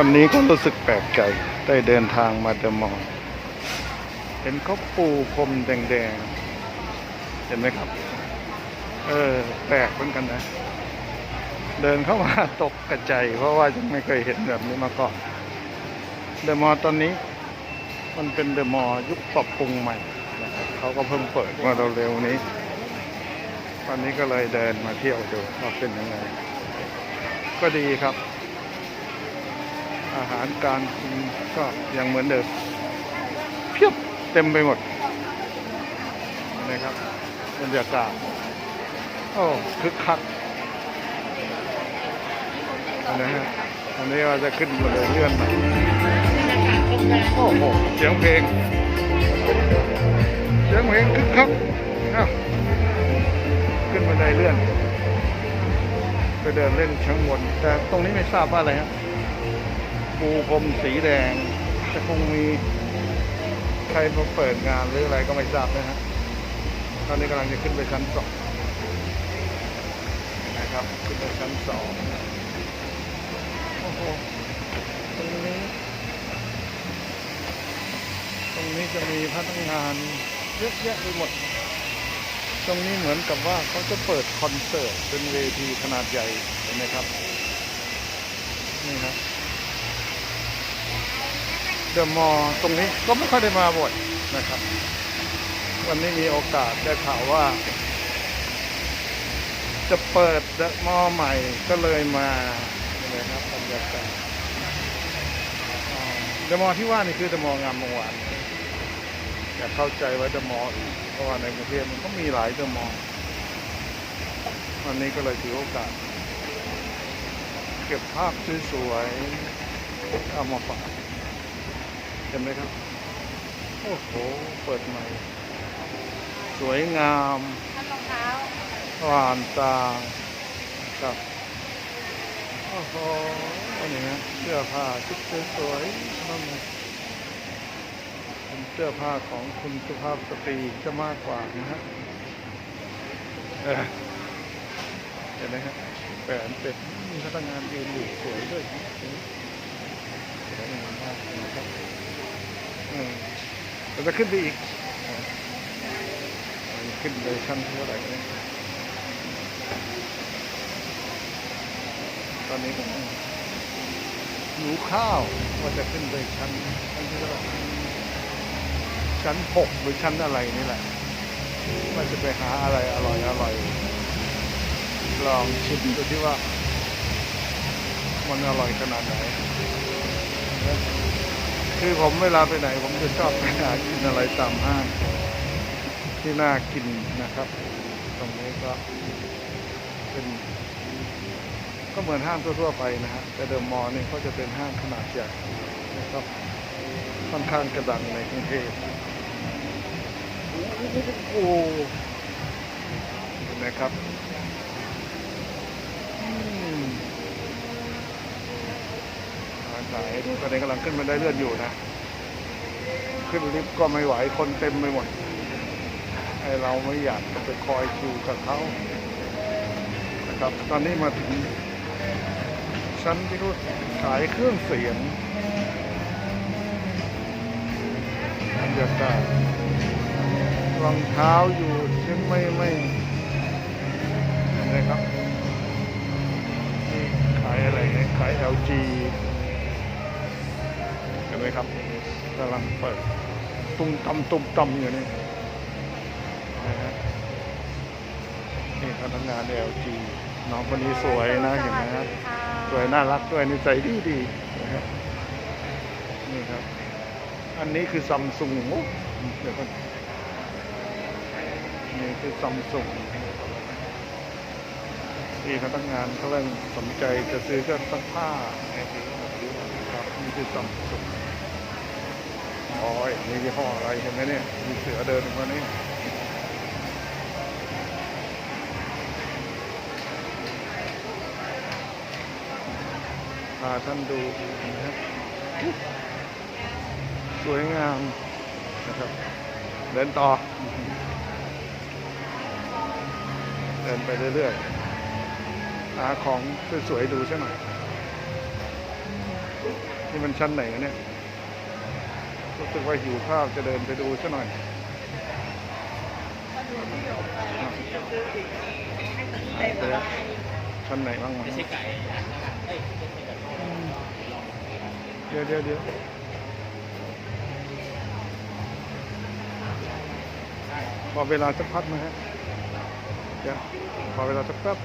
วันนี้ก็รู้สึกแปลกใจได้เดินทางมาเดอะมอลล์เห็นเขาปูพรมแดงๆ เห็นไหมครับ เออแปลกเหมือนกันนะ เดินเข้ามาตกกระใจ เพราะว่ายังไม่เคยเห็นแบบนี้มาก่อน เดอะมอลล์ตอนนี้ มันเป็นเดอะมอลล์ยุคปรับปรุงใหม่นะครับเขาก็เพิ่งเปิดมาเร็วๆนี้ วันนี้ก็เลยเดินมาเที่ยวดูว่าเป็นยังไง ก็ดีครับ อาหารการกินก็ยังเหมือนเดิมเพียบเต็มไปหมดนะครับบรรยากาศโอ้คึกคักนะฮะอันนี้ว่าจะขึ้นมาเลยเลื่อนมาโอ้โหเสียงเพลงเสียงเพลงคึกคักอ้าขึ้นบันไดเลื่อนไปเดินเล่นชั้งบนแต่ตรงนี้ไม่ทราบว่าอะไรฮะ ปูพรมสีแดง จะคงมีใครมาเปิดงานหรืออะไรก็ไม่ทราบนะฮะ ตอนนี้กำลังจะขึ้นไปชั้นสองนะครับ ขึ้นไปชั้นสองโอ้โหตรงนี้ ตรงนี้จะมีพนักงานเยอะแยะไปหมด ตรงนี้เหมือนกับว่าเขาจะเปิดคอนเสิร์ตเป็นเวทีขนาดใหญ่เห็นไหมครับ นี่ครับ เดอะมอลตรงนี้ก็ไม่ค่อยได้มาบ่อยนะครับ วันนี้มีโอกาสได้ข่าวว่า จะเปิดเดอะมอลใหม่ก็เลยมาเลยครับบรรยากาศเดอะมอลที่ว่านี่คือเดอะมอลล์งามวงวานอย่าเข้าใจว่าเดอะมอลเพราะว่าในกรุงเทพมันก็มีหลายเดอะมอลวันนี้ก็เลยถือโอกาส เก็บภาพสวยๆเอามาฝาก เห็นไหมครับ โอ้โห เปิดใหม่ สวยงามรองเท้าหวานตาครับโอ้โหนี่ฮะเสื้อผ้าชุดสวยๆนั่นเลยเป็นเสื้อผ้าของคุณสุภาพสตรีจะมากกว่านะฮะเห็นไหมฮะแปนเป็ดมีพนักงานยืนอยู่สวยด้วยสวยงามมากนะครับ อืมเรา จะขึ้นไปอีก ขึ้นไปชั้นเท่าไหร่เนี่ยตอนนี้ก็หิวข้าวว่าจะขึ้นไปชั้นชั้นเท่าไหร่ชั้นหกหรือชั้นอะไรนี่แหละว่าจะไปหาอะไรอร่อยอร่อยลองชิมดูที่ว่า มันอร่อยขนาดไหน คือผมเวลาไปไหน ผมจะชอบไปหากินอะไรตามห้างที่น่ากินนะครับ ตรงนี้ก็เป็น ก็เหมือนห้างทั่วๆไปนะฮะแต่เดอะมอลล์นี่เขาจะเป็นห้างขนาดใหญ่นะครับค่อนข้างกระดังในกรุงเทพโอ้โหนไหมครับอืมาถ่ายตอนนี้กำลังขึ้นบันได้เลื่อนอยู่นะ ขึ้นลิฟต์ก็ไม่ไหวคนเต็มไปหมดไอเราไม่อยากจะไปคอยคิวกับเขานะครับ ตอนนี้มาถึงชั้นที่เขาขายเครื่องเสียงบรรยากาศรองเท้าอยู่ยังไม่ไม่เห็นไหมครับนี่ขายอะไรเนี่ยขาย LG เห็นไหมครับกำลังเปิดตุ้มตำตุ้มตำอยู่นี่นะฮะนี่พนักงาน LG น้องคนนี้สวยนะเห็นไหมครับสวยน่ารักด้วยนิสัยดีดีนะฮะนี่ครับ อันนี้คือซัมซุงโอ้เดี๋ยวก่อนนี่คือซัมซุงที่พนักงานเขาเริ่มสนใจจะซื้อเครื่องซักผ้าครับนี่คือซัมซุง โอ้ยนี่ยี่ห้ออะไรเห็นไหมเนี่ย มีเสือเดินมานี่พาท่านดูนะครับ สวยงามนะครับ เดินต่อ เดินไปเรื่อยๆหาของสวยๆดูใช่ไหมนี่มันชั้นไหนเนี่ย รู้สึกว่าหิวข้าวจะเดินไปดูซะหน่อยชั้นไหนบ้างม่ใช่ไก่เอ้ยเดี๋ยวเดี๋ยวเดี๋ยวขอเวลาสักพักนะฮะเดี๋ยวขอเวลาสักแป๊บหนึง